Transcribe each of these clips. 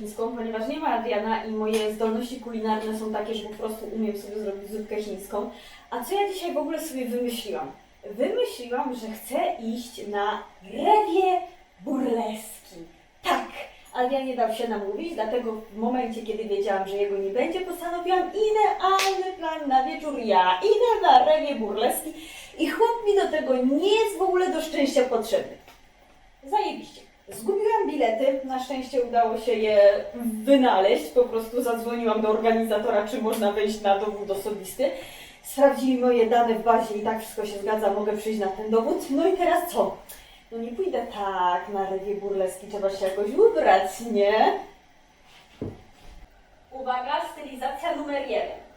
chińską, ponieważ nie ma Adriana i moje zdolności kulinarne są takie, że po prostu umiem sobie zrobić zupkę chińską. A co ja dzisiaj w ogóle sobie wymyśliłam? Wymyśliłam, że chcę iść na rewie burleski. Tak! Adrian nie dał się namówić, dlatego w momencie, kiedy wiedziałam, że jego nie będzie, postanowiłam idealny plan na wieczór. Ja idę na rewie burleski i chłop mi do tego nie jest w ogóle do szczęścia potrzebny. Zajebiście. Zgubiłam bilety, na szczęście udało się je wynaleźć. Po prostu zadzwoniłam do organizatora, czy można wejść na dowód osobisty. Sprawdzili moje dane w bazie i tak wszystko się zgadza, mogę przyjść na ten dowód. No i teraz co? No nie pójdę tak na rewie burleski, trzeba się jakoś ubrać, nie? Uwaga, stylizacja numer jeden.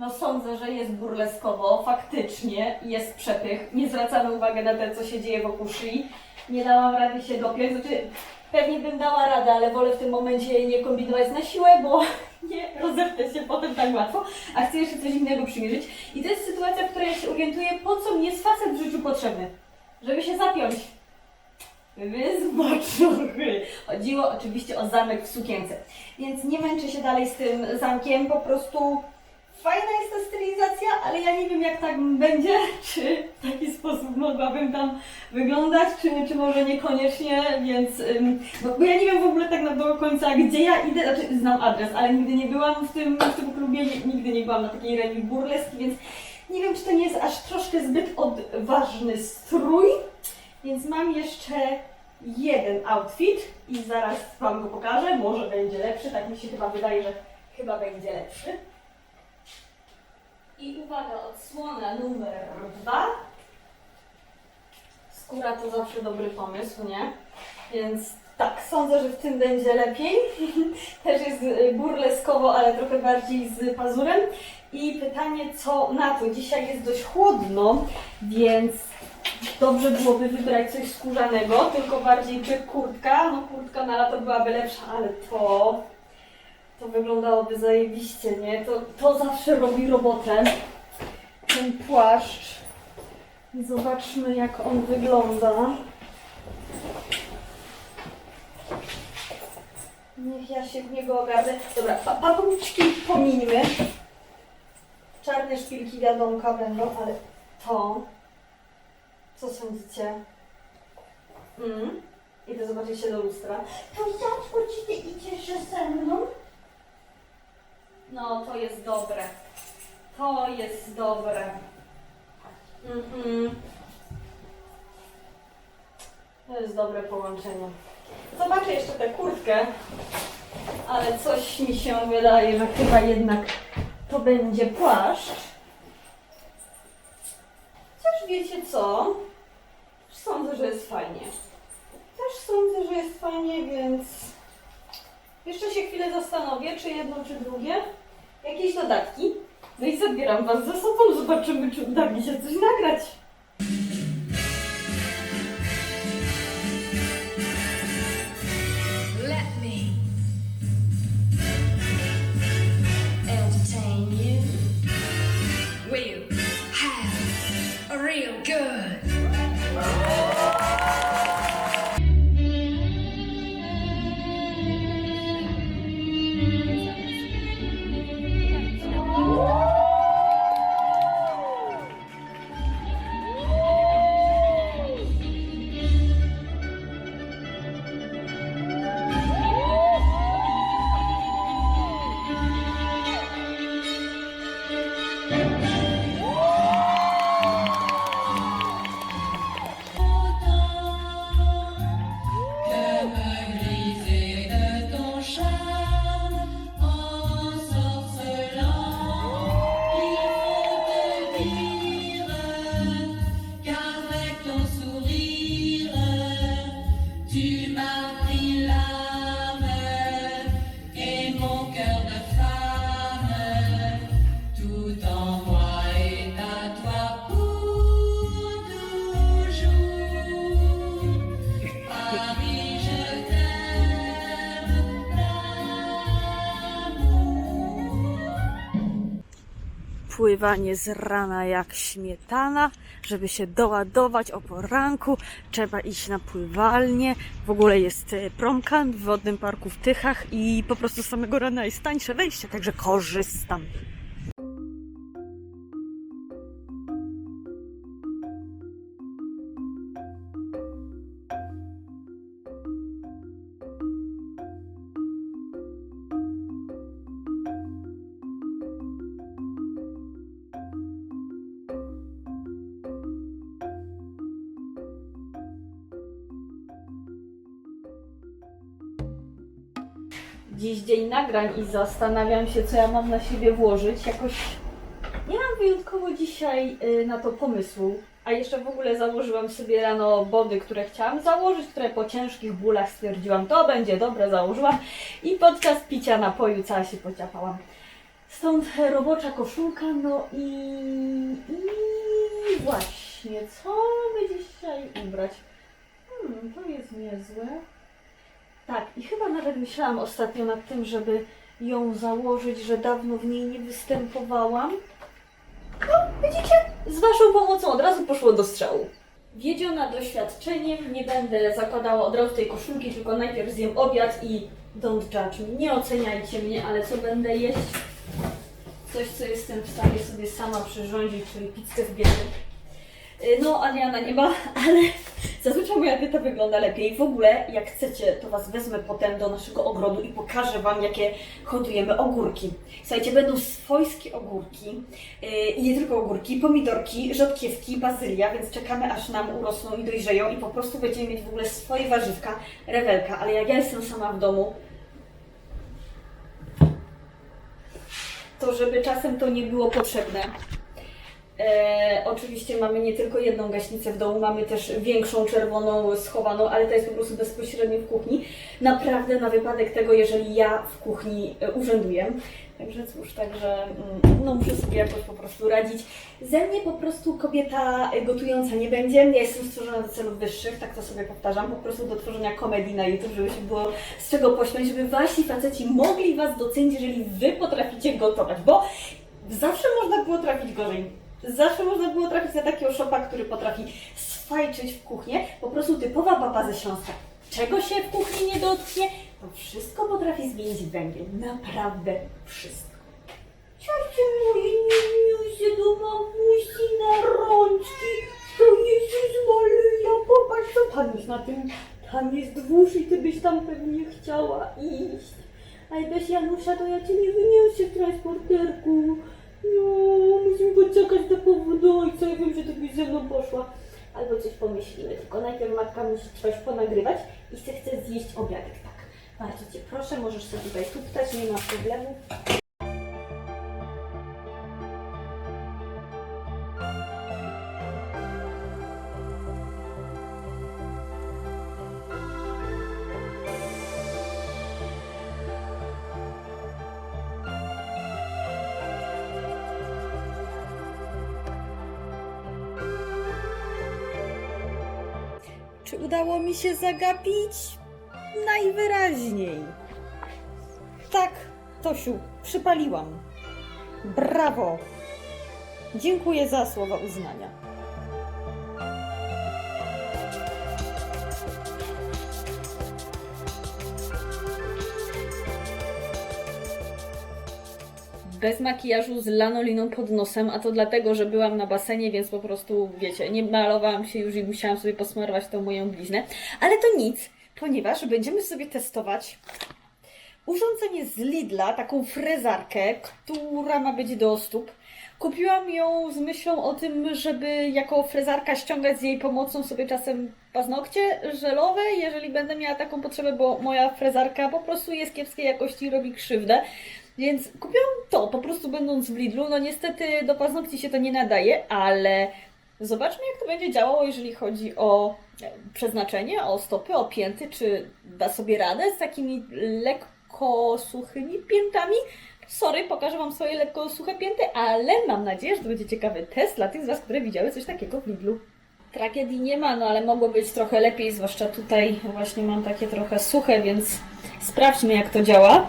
No sądzę, że jest burleskowo, faktycznie jest przepych. Nie zwracamy uwagi na to, co się dzieje wokół szyi. Nie dałam rady się dopiąć, znaczy pewnie bym dała radę, ale wolę w tym momencie nie kombinować na siłę, bo nie rozepnę się potem tak łatwo, a chcę jeszcze coś innego przymierzyć. I to jest sytuacja, w której ja się orientuję, po co mi jest facet w życiu potrzebny. Żeby się zapiąć. Wyzwaczuchy. Chodziło oczywiście o zamek w sukience. Więc nie męczę się dalej z tym zamkiem, po prostu fajna jest ta stylizacja, ale ja nie wiem jak tak będzie, czy w taki sposób mogłabym tam wyglądać, czy, czy może niekoniecznie, więc bo, bo ja nie wiem w ogóle tak na do końca gdzie ja idę, znaczy znam adres, ale nigdy nie byłam w tym, w tym klubie, nigdy nie byłam na takiej rewi burleski, więc nie wiem czy to nie jest aż troszkę zbyt odważny strój, więc mam jeszcze jeden outfit i zaraz Wam go pokażę, może będzie lepszy, tak mi się chyba wydaje, że chyba będzie lepszy. I uwaga, odsłona numer dwa. Skóra to zawsze dobry pomysł, nie? Więc tak, sądzę, że w tym będzie lepiej. Też jest y, burleskowo, ale trochę bardziej z pazurem. I pytanie, co na to? Dzisiaj jest dość chłodno, więc dobrze byłoby wybrać coś skórzanego, tylko bardziej czy kurtka. No kurtka na lato byłaby lepsza, ale to to wyglądałoby zajebiście, nie? To, to zawsze robi robotę. Ten płaszcz. Zobaczmy, jak on wygląda. Niech ja się w niego ogarnę. Dobra, pa papuczki pomińmy. Czarne szpilki wiadomka będą, ale to... Co sądzicie? Mm. Idę zobaczyć się do lustra. To czy ty idziesz ze mną? No, to jest dobre. To jest dobre. Mhm. To jest dobre połączenie. Zobaczę jeszcze tę kurtkę, ale coś mi się wydaje, że chyba jednak to będzie płaszcz. Chociaż wiecie co? Sądzę, że jest fajnie. Też sądzę, że jest fajnie, więc jeszcze się chwilę zastanowię, czy jedno, czy drugie. Jakieś dodatki. No i zabieram Was ze sobą, zobaczymy, czy uda mi się coś nagrać. Pływanie z rana jak śmietana, żeby się doładować o poranku. Trzeba iść na pływalnię. W ogóle jest e, promkan w wodnym parku w Tychach i po prostu z samego rana jest tańsze wejście, także korzystam. Dziś dzień nagrań i zastanawiam się, co ja mam na siebie włożyć. Jakoś nie mam wyjątkowo dzisiaj y, na to pomysłu. A jeszcze w ogóle założyłam sobie rano body, które chciałam założyć, które po ciężkich bólach stwierdziłam, to będzie dobre, założyłam. I podczas picia napoju cała się pociapałam. Stąd robocza koszulka, no i, i właśnie, co by dzisiaj ubrać? Hmm, to jest niezłe. Tak, i chyba nawet myślałam ostatnio nad tym, żeby ją założyć, że dawno w niej nie występowałam. No, widzicie? Z Waszą pomocą od razu poszło do strzału. Wiedziona doświadczeniem, nie będę zakładała od razu tej koszulki, tylko najpierw zjem obiad i don't judge me. Nie oceniajcie mnie, ale co będę jeść? Coś, co jestem w stanie sobie sama przyrządzić, czyli pizzkę z biedy. Y, No, Adriana nie ma, ale zazwyczaj moja dieta wygląda lepiej. W ogóle, jak chcecie, to Was wezmę potem do naszego ogrodu i pokażę Wam, jakie hodujemy ogórki. Słuchajcie, będą swojskie ogórki yy, i nie tylko ogórki, pomidorki, rzodkiewki, bazylia, więc czekamy, aż nam urosną i dojrzeją i po prostu będziemy mieć w ogóle swoje warzywka, rewelka. Ale jak ja jestem sama w domu, to żeby czasem to nie było potrzebne. E, oczywiście mamy nie tylko jedną gaśnicę w domu, mamy też większą, czerwoną, schowaną, ale to jest po prostu bezpośrednio w kuchni. Naprawdę na wypadek tego, jeżeli ja w kuchni e, urzęduję. Także cóż, także mm, no muszę sobie jakoś po prostu radzić. Ze mnie po prostu kobieta gotująca nie będzie. Ja jestem stworzona do celów wyższych, tak to sobie powtarzam, po prostu do tworzenia komedii na YouTube, żeby się było z czego pośmiać, żeby wasi faceci mogli Was docenić, jeżeli Wy potraficie gotować, bo zawsze można było trafić gorzej. Zawsze można było trafić na takiego szopa, który potrafi swajczyć w kuchnię. Po prostu typowa baba ze Śląska. Czego się w kuchni nie dotknie, to wszystko potrafi zmienić węgiel. Naprawdę wszystko. Ciocie moje, nie miły się do mamusi na rączki. To Jezus Maryja, popatrz, co tam jest na tym. Tam jest wóz i ty byś tam pewnie chciała iść. A bez Janusza to ja cię nie wyniosę w transporterku. No, musimy poczekać do powodu ojca. Ja wiem, że ty byś ze mną poszła. Albo coś pomyślimy, tylko najpierw matka musi coś ponagrywać i chce, chce zjeść obiadek. Tak, bardzo Cię proszę, możesz sobie tutaj tuptać, nie ma problemu. Czy udało mi się zagapić? Najwyraźniej. Tak, Tosiu, przypaliłam. Brawo. Dziękuję za słowa uznania. Bez makijażu z lanoliną pod nosem, a to dlatego, że byłam na basenie, więc po prostu, wiecie, nie malowałam się już i musiałam sobie posmarować tą moją bliznę. Ale to nic, ponieważ będziemy sobie testować urządzenie z Lidla, taką frezarkę, która ma być do stóp. Kupiłam ją z myślą o tym, żeby jako frezarka ściągać z jej pomocą sobie czasem paznokcie żelowe, jeżeli będę miała taką potrzebę, bo moja frezarka po prostu jest kiepskiej jakości i robi krzywdę. Więc kupiłam to, po prostu będąc w Lidlu. No niestety do paznokci się to nie nadaje, ale zobaczmy jak to będzie działało, jeżeli chodzi o e, przeznaczenie, o stopy, o pięty, czy da sobie radę z takimi lekko suchymi piętami. Sorry, pokażę Wam swoje lekko suche pięty, ale mam nadzieję, że to będzie ciekawy test dla tych z Was, które widziały coś takiego w Lidlu. Tragedii nie ma, no ale mogło być trochę lepiej, zwłaszcza tutaj właśnie mam takie trochę suche, więc sprawdźmy jak to działa.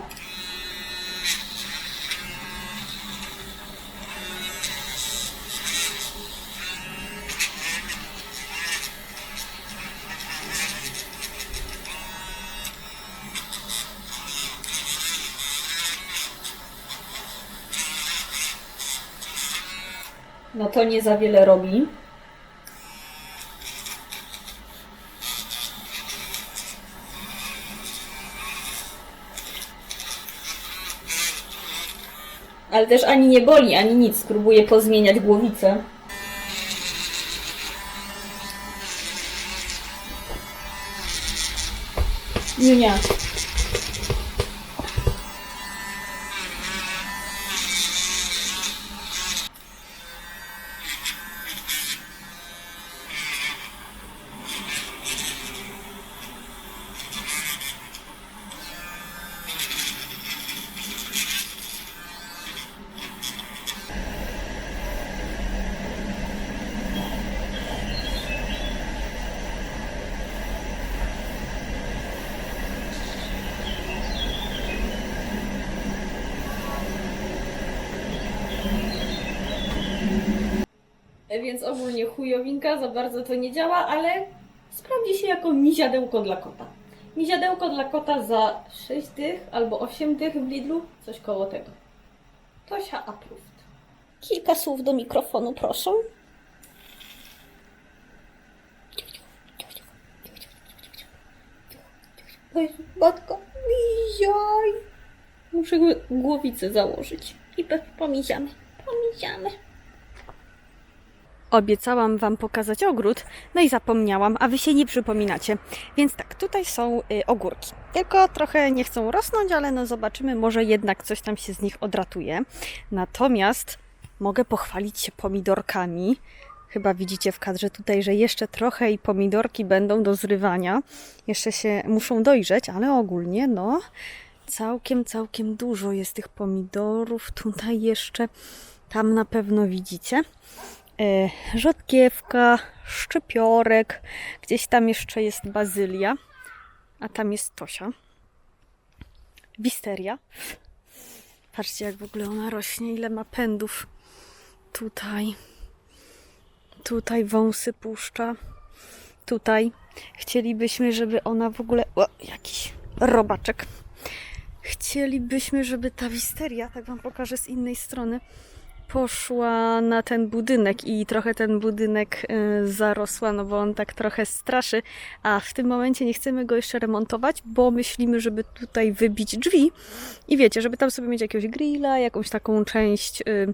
No to nie za wiele robi. Ale też ani nie boli, ani nic. Spróbuję pozmieniać głowicę. Nie, nie. Więc ogólnie chujowinka za bardzo to nie działa, ale sprawdzi się jako miziadełko dla kota. Miziadełko dla kota za 6 dych albo 8 dych w Lidlu, coś koło tego. Tosia approved. Kilka słów do mikrofonu, proszę. Jezu, Matka, miziaj. Muszę gł- głowicę założyć. I pomiziamy, pomiziamy. Obiecałam Wam pokazać ogród, no i zapomniałam, a Wy się nie przypominacie. Więc tak, tutaj są y, ogórki. Tylko trochę nie chcą rosnąć, ale no zobaczymy, może jednak coś tam się z nich odratuje. Natomiast mogę pochwalić się pomidorkami. Chyba widzicie w kadrze tutaj, że jeszcze trochę i pomidorki będą do zrywania. Jeszcze się muszą dojrzeć, ale ogólnie no całkiem, całkiem dużo jest tych pomidorów. Tutaj jeszcze, tam na pewno widzicie rzodkiewka, szczypiorek, gdzieś tam jeszcze jest bazylia, a tam jest Tosia. Wisteria. Patrzcie, jak w ogóle ona rośnie, ile ma pędów. Tutaj. Tutaj wąsy puszcza. Tutaj. Chcielibyśmy, żeby ona w ogóle. O, jakiś robaczek. Chcielibyśmy, żeby ta wisteria, tak Wam pokażę z innej strony, poszła na ten budynek i trochę ten budynek y, zarosła, no bo on tak trochę straszy, a w tym momencie nie chcemy go jeszcze remontować, bo myślimy, żeby tutaj wybić drzwi i wiecie, żeby tam sobie mieć jakiegoś grilla, jakąś taką część, y,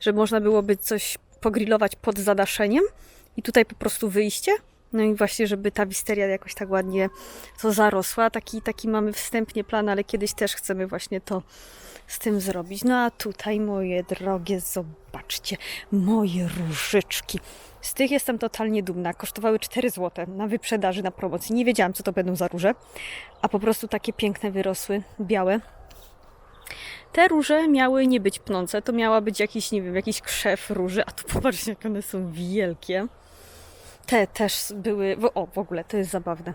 żeby można byłoby coś pogrillować pod zadaszeniem i tutaj po prostu wyjście. No i właśnie, żeby ta wisteria jakoś tak ładnie to zarosła. Taki, taki mamy wstępnie plan, ale kiedyś też chcemy właśnie to z tym zrobić. No a tutaj, moje drogie, zobaczcie, moje różyczki. Z tych jestem totalnie dumna. Kosztowały 4 zł na wyprzedaży, na promocji. Nie wiedziałam, co to będą za róże, a po prostu takie piękne wyrosły, białe. Te róże miały nie być pnące, to miała być jakiś, nie wiem, jakiś krzew róży, a tu popatrzcie, jak one są wielkie. Te też były. O, w ogóle to jest zabawne.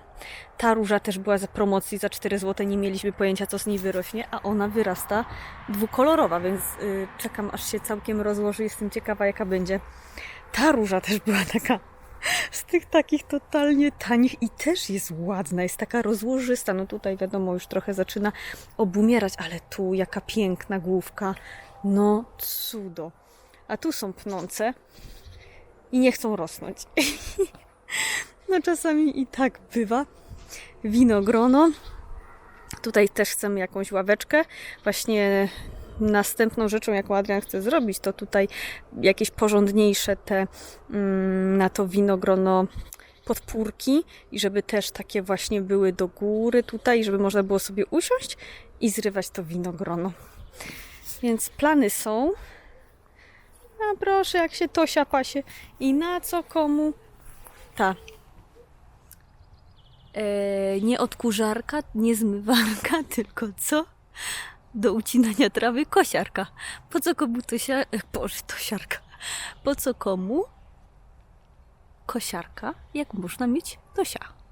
Ta róża też była za promocji za 4 zł. Nie mieliśmy pojęcia, co z niej wyrośnie, a ona wyrasta dwukolorowa, więc y, czekam, aż się całkiem rozłoży. Jestem ciekawa, jaka będzie. Ta róża też była taka z tych takich totalnie tanich i też jest ładna, jest taka rozłożysta. No tutaj wiadomo, już trochę zaczyna obumierać, ale tu jaka piękna główka. No cudo. A tu są pnące i nie chcą rosnąć. No czasami i tak bywa. Winogrono. Tutaj też chcemy jakąś ławeczkę. Właśnie następną rzeczą, jaką Adrian chce zrobić, to tutaj jakieś porządniejsze te mm, na to winogrono podpórki i żeby też takie właśnie były do góry tutaj, żeby można było sobie usiąść i zrywać to winogrono. Więc plany są. A proszę, jak się Tosia pasie. I na co komu? Ta. E, nie odkurzarka, nie zmywarka, tylko co? Do ucinania trawy kosiarka. Po co komu tosia... E, Boże, tosiarka. Po co komu kosiarka, jak można mieć tosia?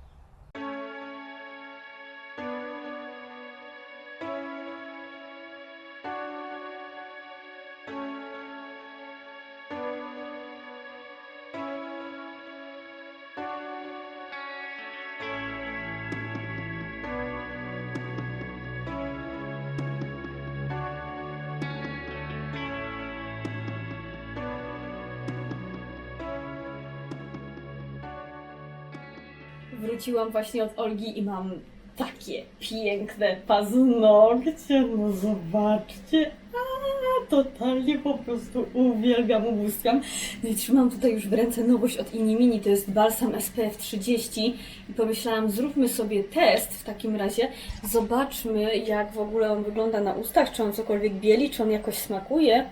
Wróciłam właśnie od Olgi i mam takie piękne paznokcie. No zobaczcie. A, totalnie po prostu uwielbiam, ubóstwiam. No i trzymam tutaj już w ręce nowość od Inimini, to jest balsam SPF 30 i pomyślałam, zróbmy sobie test w takim razie, zobaczmy jak w ogóle on wygląda na ustach, czy on cokolwiek bieli, czy on jakoś smakuje.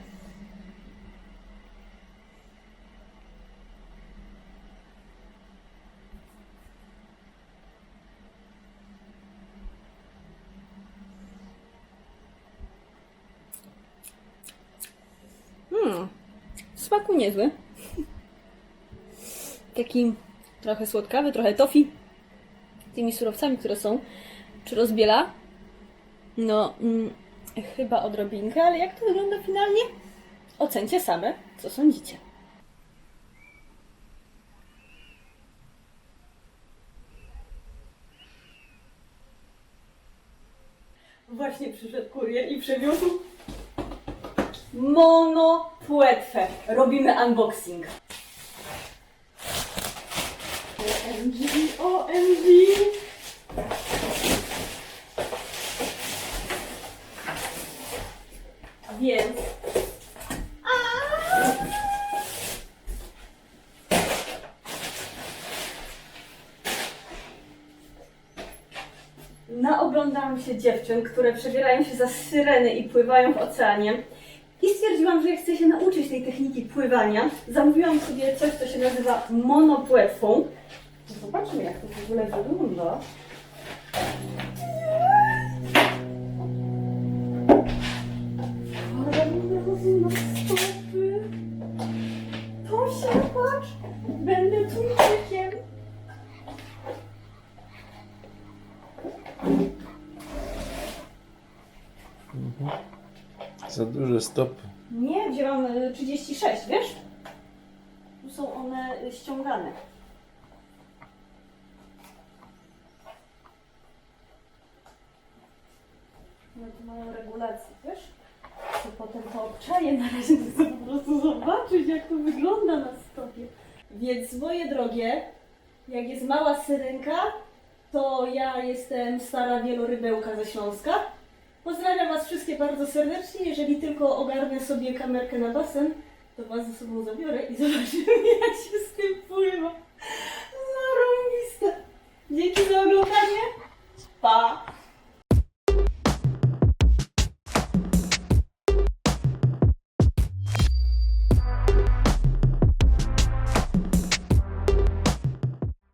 Hmm, w smaku niezły. Taki trochę słodkawy, trochę tofi. Tymi surowcami, które są. Czy rozbiela? No, mm, chyba odrobinkę, ale jak to wygląda finalnie? Ocencie same, co sądzicie. Właśnie przyszedł kurier i przywiózł monopłetwę. Robimy unboxing. OMG, OMG. Więc... Naoglądałam się dziewczyn, które przebierają się za syreny i pływają w oceanie. Stwierdziłam, że chcę się nauczyć tej techniki pływania. Zamówiłam sobie coś, co się nazywa monopłetwą. Zobaczmy, jak to w ogóle wygląda. Stopy. Nie, wzięłam y, 36, wiesz? Tu są one y, ściągane. No tu mają regulacje, wiesz? To potem to obczaję na razie, chcę po prostu zobaczyć, jak to wygląda na stopie. Więc moje drogie, jak jest mała syrenka, to ja jestem stara wielorybełka ze Śląska. Pozdrawiam Was wszystkie bardzo serdecznie. Jeżeli tylko ogarnę sobie kamerkę na basen, to Was ze sobą zabiorę i zobaczymy, jak się z tym pływa. Zarąbiste. Dzięki za oglądanie. Pa!